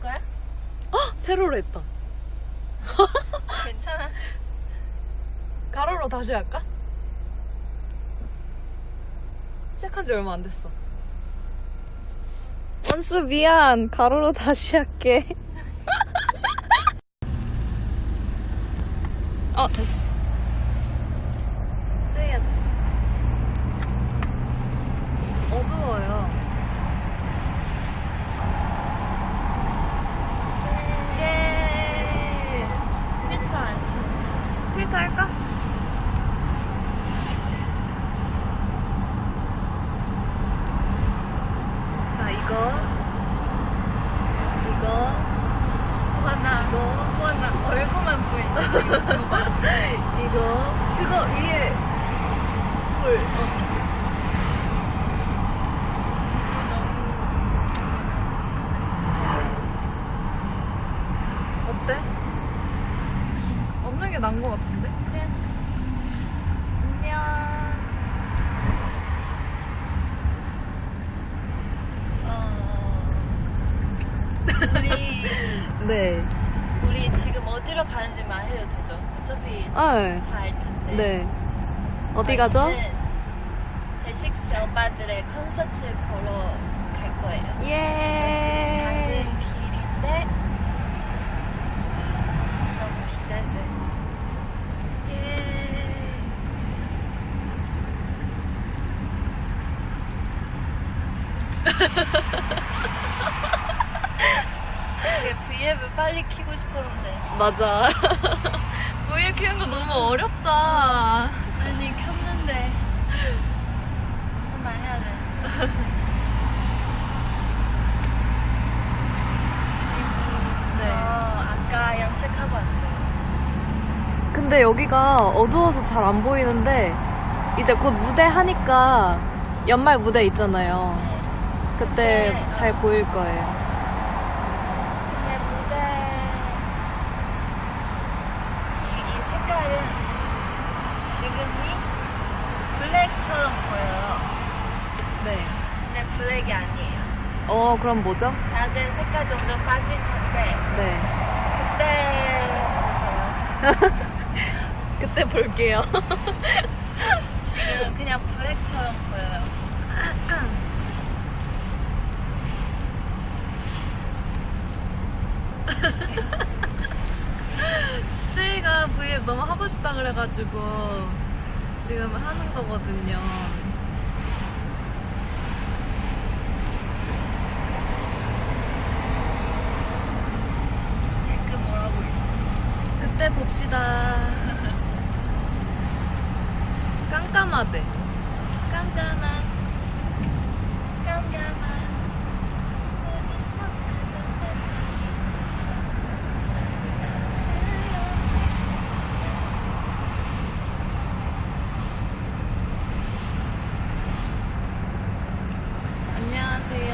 거야? 세로로 했다. 괜찮아. 가로로 다시 할까? 시작한 지 얼마 안 됐어. 원수 미안. 가로로 다시 할게. 어, 됐어. 쯔야 됐어. 어두워요. 예. 필터 안 써. 필터 할까? 자, 이거. 이거. 호나, 이거. 호나 얼굴만 보인다. 지금 그거 봐. 이거. 그거 위에. 불. 어. 어때? 없는 게 나은 것 같은데? 그래. 안녕. 어. 우리 네. 우리 지금 어디로 가는지만 해도 되죠. 어차피 아, 네. 다알 텐데. 네. 어디 가죠? 저희는 데식스 오빠들의 콘서트 보러 갈 거예요. 예. 가는 길인데 너무 기대돼. 예. 이게 V앱을 빨리 키고 싶었는데 맞아. 모일 키우는 거 너무 어렵다. 아니 켰는데? 저 네. 아까 염색하고 왔어요. 근데 여기가 어두워서 잘 안 보이는데 이제 곧 무대 하니까 연말 무대 있잖아요. 그때 네. 잘 보일 거예요. 근데 무대 이, 이 색깔은 지금이 블랙처럼 보여요. 네. 근데 블랙이 아니에요. 어, 그럼 뭐죠? 나중에 색깔 점점 빠질 텐데 네. 그때 보세요. 그때 볼게요. 지금 그냥 블랙처럼 보여요. 쯔이가 V앱 너무 하고 싶다 그래가지고 지금 하는 거거든요. 댓글 뭐라고 있어? 그 때 봅시다. 깜깜하대. 깜깜한 어디서 가져갔지? 안녕하세요.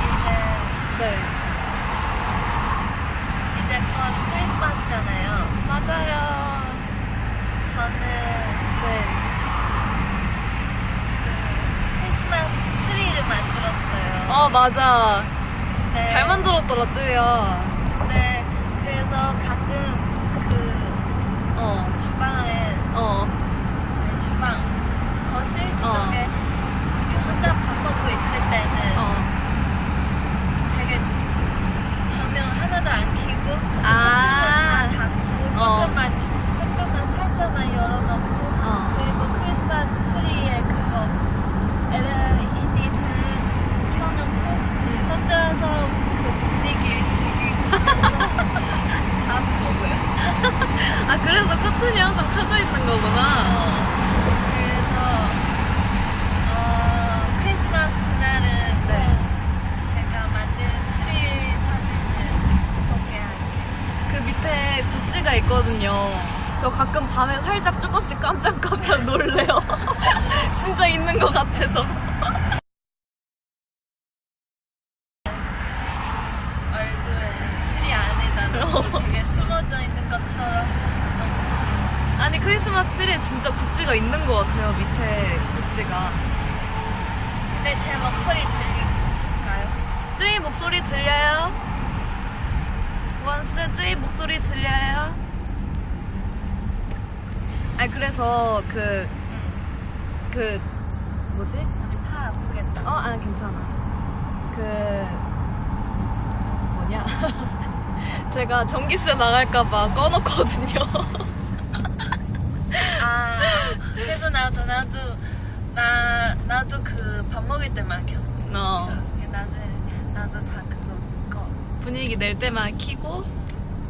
이제 네. 이제 곧 크리스마스잖아요. 맞아요. 저는 네. 크리스마스 트리를 만들었어요. 어, 맞아. 네. 잘 만들었더라, 쯔야. 네. 그래서 가끔 그 어, 주방에 어. 아니, 주방 거실 어. 쪽에 혼자 밥 먹고 있을 때는 어. 되게 조명 하나도 안 켜고 아. 다 닫고 어. 조금만 조금만 살짝만 열어놓고 어. 그리고 크리스마스 트리에 그거 LED 불 켜놓고 혼자서 그 분위기를 즐기고 밥 먹어요. 커튼이 항상 켜져 있는 거구나. 어, 그래서 어, 크리스마스 그날은 네. 또 제가 만든 트리 사진을 공개할게요. 그 밑에 굿즈가 있거든요. 저 가끔 밤에 살짝 조금씩 깜짝깜짝 놀래요. 진짜 있는 것 같아서. 얼굴 트리 안에다 되게 숨어져 있는 것처럼 아니, 크리스마스 트리에 진짜 굿즈가 있는 것 같아요, 밑에 굿즈가. 근데 제 목소리 들릴까요? 쯔이 목소리 들려요? 원스 쯔이 목소리 들려요? 아니 그래서 그그 뭐지? 언니 팔 아프겠다. 어, 아 괜찮아. 그 뭐냐? 제가 전기세 나갈까봐 꺼놓거든요. 아, 그래서 나도 나도 나 나도 그 밥 먹을 때만 켰어. 어. 그, 나중에 나도 다 그거 꺼. 분위기 낼 때만 키고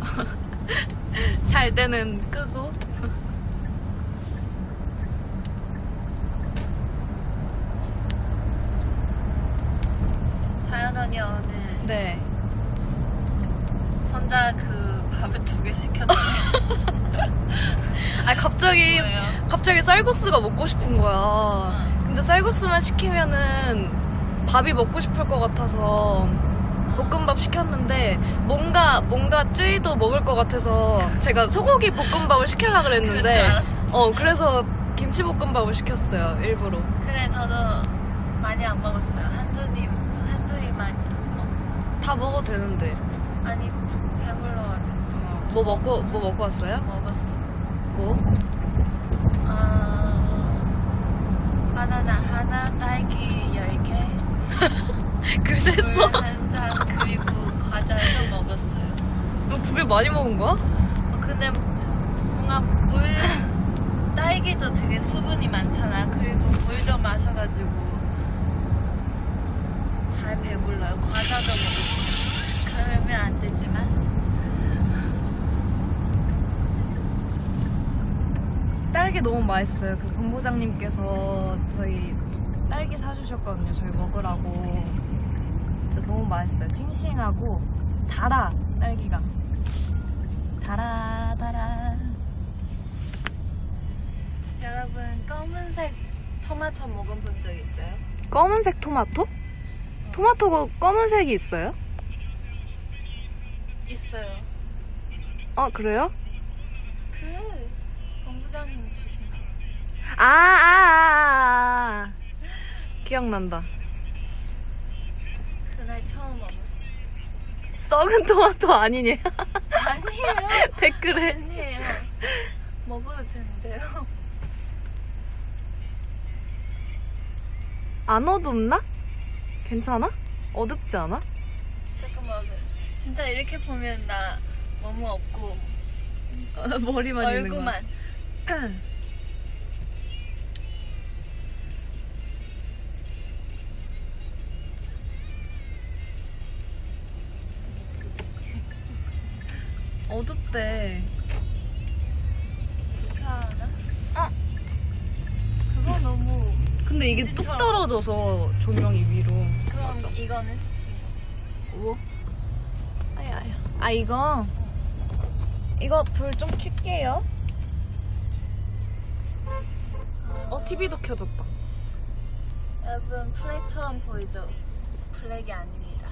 잘 때는 끄고. 다현 언니 오늘 네. 혼자 그 밥을 두개 시켰는데 아 갑자기 뭐예요? 갑자기 쌀국수가 먹고 싶은 거야. 응. 근데 쌀국수만 시키면은 밥이 먹고 싶을 것 같아서 볶음밥 시켰는데 뭔가 뭔가 쯔이도 먹을 것 같아서 제가 소고기 볶음밥을 그럴 줄 그랬는데 알았어. 어 그래서 김치 볶음밥을 시켰어요 일부러 근데 저도 많이 안 먹었어요. 한두 입 한두 입만 먹고 다 먹어도 되는데 아니 배불러가지고 뭐 먹고 뭐 먹고 왔어요? 먹었어. 뭐? 어, 바나나 하나, 딸기 10개, 글 셌어? 물한잔 그리고 과자 좀 먹었어요. 너 그게 많이 먹은 거야? 어, 근데 뭔가 물 딸기도 되게 수분이 많잖아. 그리고 물도 마셔가지고 잘 배불러요. 과자도 먹고 그러면 안 되지만 딸기 너무 맛있어요. 그 본부장님께서 저희 딸기 사주셨거든요. 저희 먹으라고. 진짜 너무 맛있어요. 싱싱하고 달아 딸기가. 달아 달아. 여러분 검은색 토마토 먹어본 적 있어요? 검은색 토마토? 토마토가 검은색이 있어요? 있어요. 어 그래요? 그 본부장님 주신 거. 아, 아, 아, 아. 기억난다. 그날 처음 먹었어. 썩은 토마토 아니냐? 아니에요. 댓글에. 아니에요. 먹어도 되는데요. 안 어둡나? 괜찮아? 어둡지 않아? 잠깐만. 진짜 이렇게 보면 나 너무 없고 머리만 있는 거야. 얼굴만. 어둡대. 불편하나? 어. 그거 너무. 근데 이게 뚝. 떨어져서 조명이 위로. 그럼 이거는? 뭐? 아야, 아야. 아, 이거? 이거 불 좀 켤게요. 어, TV도 켜졌다. 여러분 플렉처럼 보이죠? 플렉이 아닙니다.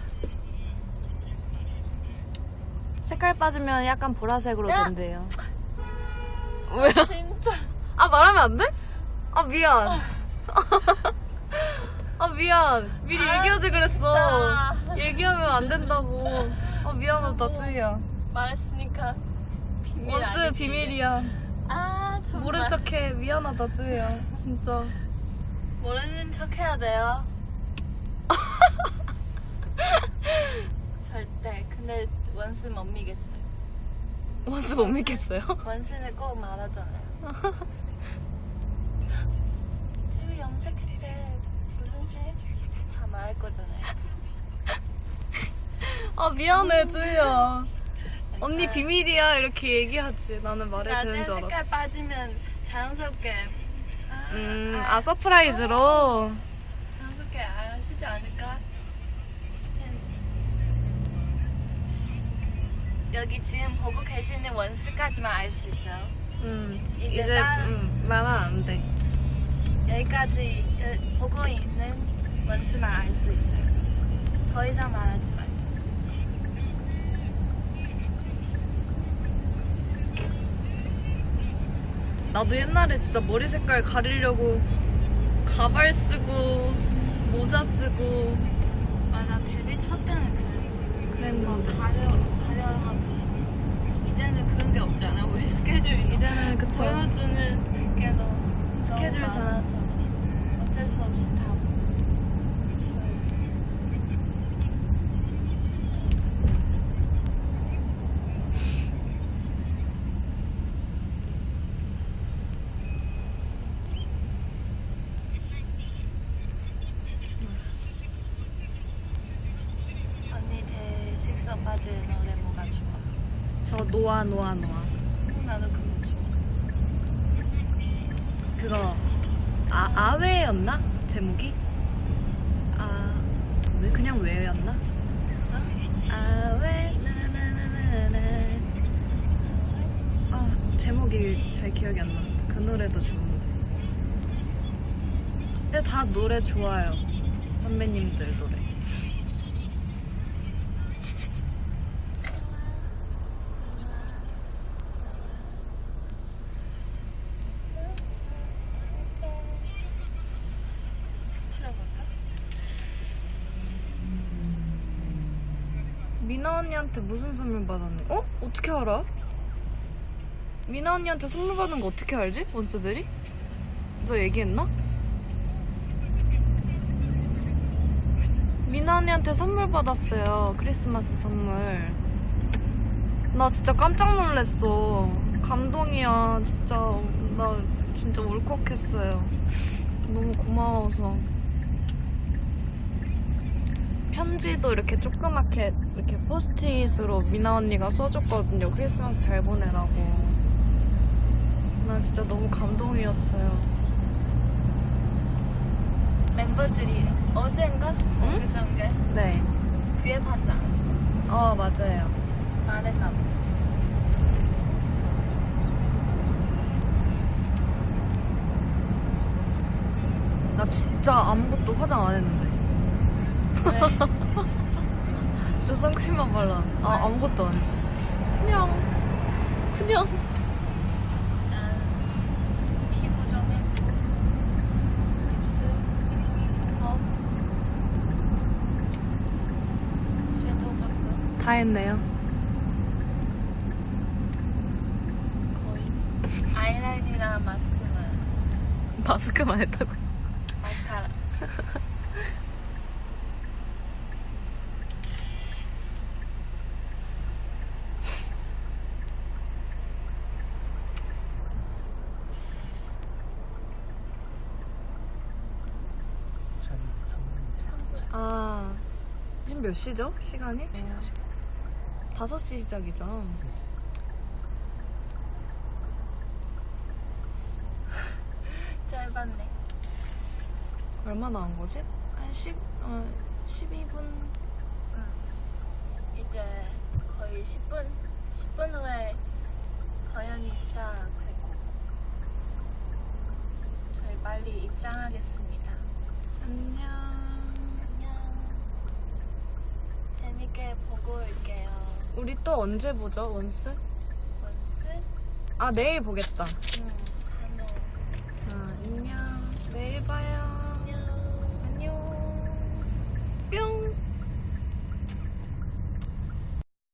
색깔 빠지면 약간 보라색으로 야! 된대요. 왜요? 진짜. 아, 말하면 안 돼? 아, 미안. 아, 미안. 미리 아, 얘기하지 그랬어. 진짜. 얘기하면 안 된다고. 아, 미안하다. 쯔이야. 말했으니까 비밀 원스 아니지. 비밀이야. 아 정말. 모른 척해. 미안하다, 쯔이야. 진짜. 모르는 척 해야 돼요. 절대. 근데 원스 못 믿겠어요. 원스 못 믿겠어요? 원스는 꼭 말하잖아요. 찌우 염색했대. 무슨 색? 다 말할 거잖아요. 아, 미안해, 쯔이야. 언니 괜찮아요. 비밀이야. 이렇게 얘기하지. 나는 말해도 나중에 되는 줄 색깔 알았어. 빠지면 자연스럽게. 아, 음, 아, 서프라이즈로. 자연스럽게 아시지 않을까? 여기 지금 보고 계시는 원스까지만 알 수 있어요. 음, 이제 이제, 딱- 음, 말하면 안 돼. 여기까지 여- 보고 있는 원스만 알 수 있어요. 더 이상 말하지 말고. 나도 옛날에 진짜 머리 색깔 가리려고 가발 쓰고 모자 쓰고 맞아, 데뷔 첫 때는 그랬어. 그랬는데 가려 가려하고 이제는 그런 게 없잖아. 우리 스케줄이 이제는 그쵸 보여주는 게 너무 스케줄상. 많아서 어쩔 수 없이 다. 언니 대식서 받을 노래 뭐가 좋아? 저 노아 노아 노아. 음, 나도 그거 좋아. 그거 아 아웨였나? 제목이? 아 왜 그냥 왜였나? 어? 아웨 나나나나나 아 제목이 잘 기억이 안 나는데 그 노래도 좋은데 근데 다 노래 좋아요. 선배님들 노래 틀어볼까? 미나 언니한테 무슨 선물 받았는 어? 어떻게 알아? 미나 언니한테 선물 받은 거 어떻게 알지? 원스들이? 너 얘기했나? 미나 언니한테 선물 받았어요. 크리스마스 선물. 나 진짜 깜짝 놀랐어. 감동이야. 진짜 나 진짜 울컥했어요. 너무 고마워서. 편지도 이렇게 조그맣게 이렇게 포스트잇으로 미나 언니가 써줬거든요. 크리스마스 잘 보내라고. 난 진짜 너무 감동이었어요. 멤버들이 어젠가? 응? 그전게 네. 구애받지 않았어. 어, 맞아요. 말했나 봐. 나 진짜 아무것도 화장 안 했는데. 왜? 진짜 선크림만 발라. 아, 아무것도 안 했어. 그냥, 그냥. 난 피부 좀 했고 입술, 눈썹, 섀도우 조금 다 했네요. 거의 아이라인이랑 마스크만 했어. 마스크만 했다고. 마스카라. 아, 지금 몇 시죠? 시간이? 5시 시작이죠. 짧았네. 얼마나 한 거지? 한 10, 어, 12분? 응. 이제 거의 10분, 10분 후에 거연이 시작했고 저희 빨리 입장하겠습니다. 안녕. 이렇게 보고 올게요. 우리 또 언제 보죠, 원스? 원스? 아, 내일 보겠다. 응, 저도. 아, 인형. 내일 봐요.